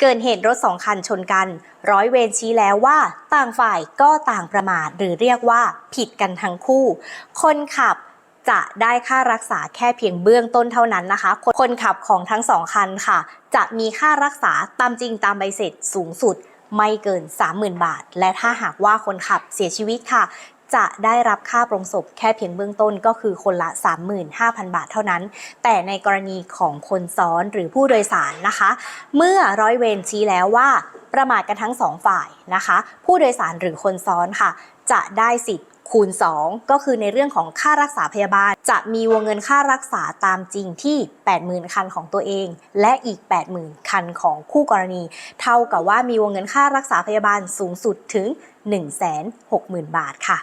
เกิดเหตุรถสองคันชนกัน ร้อยเวรชี้แล้วว่าต่างฝ่ายก็ต่างประมาทหรือเรียกว่าผิดกันทั้งคู่ คนขับจะได้ค่ารักษาแค่เพียงเบื้องต้นเท่านั้นนะคะ คนขับของทั้งสองคันค่ะ จะมีค่ารักษาตามจริงตามใบเสร็จสูงสุดไม่เกิน 30,000 บาท และถ้าหากว่าคนขับเสียชีวิตค่ะ จะได้รับค่าปรงศพแค่เพียงเบื้องต้นก็คือคนละ 35,000 บาทเท่านั้น แต่ในกรณีของคนซ้อนหรือผู้โดยสารนะคะ เมื่อร้อยเวรชี้แล้วว่าประมาทกันทั้งสองฝ่ายนะคะ ผู้โดยสารหรือคนซ้อนค่ะ จะได้สิทธิ์คูณ 2 ก็คือในเรื่องของค่ารักษาพยาบาล จะมีวงเงินค่ารักษาตามจริงที่ 80,000 คันของตัวเอง และอีก 80,000 คันของคู่กรณี เท่ากับว่ามีวงเงินค่ารักษาพยาบาลสูงสุดถึง 160,000 บาทค่ะ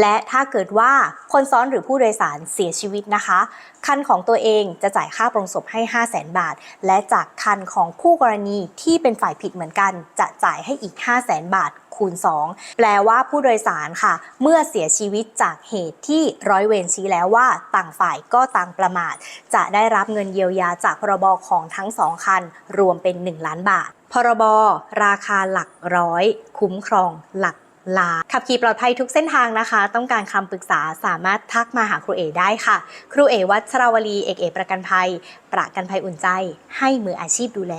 และถ้าเกิดว่าคนซ้อนหรือผู้โดยสารเสียชีวิตนะคะ คันของตัวเองจะจ่ายค่าปรงศพให้ 5 0 0แสนบาท และจากคันของคู่กรณีที่เป็นฝ่ายผิดเหมือนกัน จะจ่ายให้อีก 5 0 0แสนบาทคูณ 2 แปลว่าผู้โดยสารค่ะ เมื่อเสียชีวิตจากเหตุที่ร้อยเวรชี้แล้วว่าต่างฝ่ายก็ต่างประมาท จะได้รับเงินเยียวยาจากพรบของทั้งสองคัน รวมเป็น 1 ล้านบาท พรบราคาหลักร้อย คุ้มครองหลัก ลา ขับขี่ปลอดภัยทุกเส้นทางนะคะ ต้องการคำปรึกษาสามารถทักมาหาครูเอได้ค่ะ ครูเอวัชราวลีเอกเอประกันภัย ประกันภัยอุ่นใจ ให้มืออาชีพดูแล